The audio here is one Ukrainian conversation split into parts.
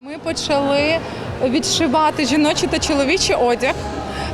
Ми почали відшивати жіночий та чоловічий одяг.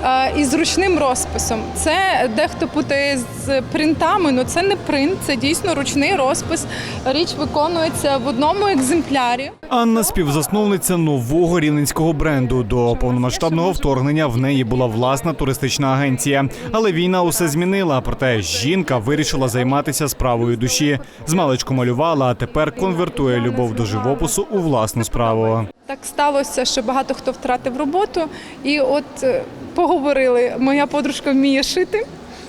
Е, Із ручним розписом. Це дехто путає з принтами, але це не принт, це дійсно ручний розпис. Річ виконується в одному екземплярі. Анна співзасновниця нового рівненського бренду. До повномасштабного вторгнення в неї була власна туристична агенція. Але війна усе змінила. Проте жінка вирішила займатися справою душі. Змалечку малювала, а тепер конвертує любов до живопису у власну справу. Так сталося, що багато хто втратив роботу, і от е, поговорили. Моя подружка вміє шити.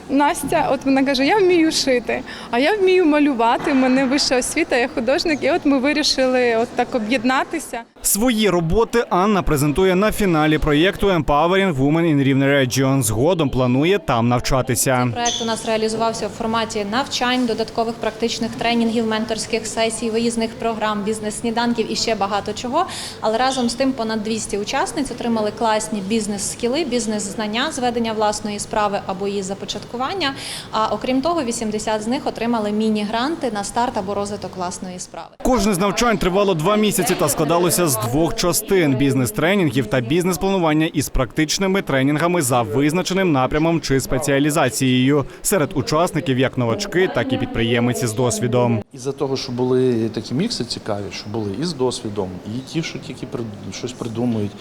Настя, от вона каже: Я вмію шити, а я вмію малювати. У мене вища освіта, я художник, і от ми вирішили от так об'єднатися. Свої роботи Анна презентує на фіналі проєкту Empowering Women in Rivne Region. Згодом планує там навчатися. Проект у нас реалізувався в форматі навчань, додаткових практичних тренінгів, менторських сесій, виїзних програм, бізнес-сніданків і ще багато чого. Але разом з тим понад 200 учасниць отримали класні бізнес-скіли, бізнес-знання з ведення власної справи або її започаткування. А окрім того, 80 з них отримали міні-гранти на старт або розвиток власної справи. Кожне з навчань тривало два місяці та складалося з двох частин: бізнес-тренінгів та бізнес-планування із практичними тренінгами за визначеним напрямом чи спеціалізацією. Серед учасників як новачки, так і підприємиці з досвідом. Із-за того, що були такі мікси цікаві, що були і з досвідом, і ті, що тільки щось придумують.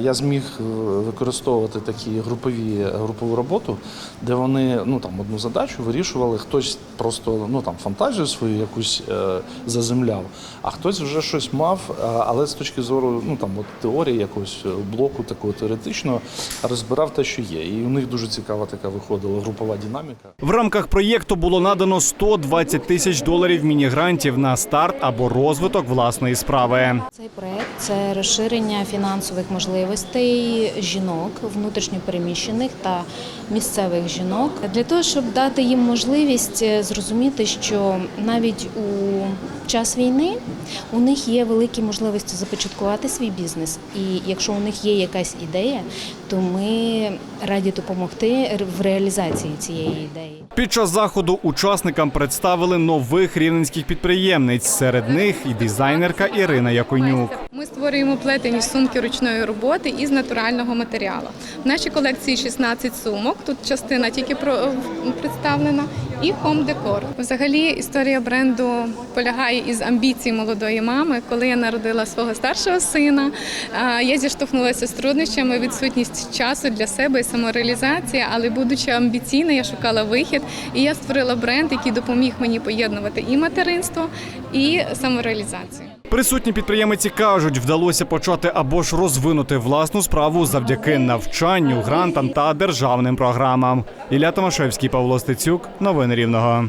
Я зміг е, використовувати такі групові групову роботу, де вони ну там одну задачу вирішували. Хтось просто ну там фантазію свою якусь е, заземляв, а хтось вже щось мав, а, але з точки зору ну там от теорії якогось е, блоку такого теоретичного розбирав те, що є. І у них дуже цікава така виходила групова динаміка. В рамках проєкту було надано 120 тисяч доларів міні-грантів на старт або розвиток власної справи. Цей проект це розширення фінансових можливостей жінок, внутрішньопереміщених та місцевих жінок. Для того, щоб дати їм можливість е, зрозуміти, що навіть у час війни у них є великі можливості започаткувати свій бізнес. І якщо у них є якась ідея, то ми раді допомогти в реалізації цієї ідеї. Під час заходу учасникам представили нових рівненських підприємниць. Серед них і дизайнерка Ірина Яконюк. Ми створюємо плетені сумки ручної роботи із натурального матеріалу. В нашій колекції 16 сумок. Тут частина тільки про- представлена, і хом-декор. Взагалі, історія бренду полягає із амбіцій молодої мами. Коли я народила свого старшого сина, я зіштовхнулася з труднощами, відсутність часу для себе і самореалізації, Але будучи амбіційна, я шукала вихід, і я створила бренд, який допоміг мені поєднувати і материнство, і самореалізацію. Присутні підприємиці кажуть, вдалося почати або ж розвинути власну справу завдяки навчанню, грантам та державним програмам. Ілля Томашевський, Павло Стецюк, новини Рівного.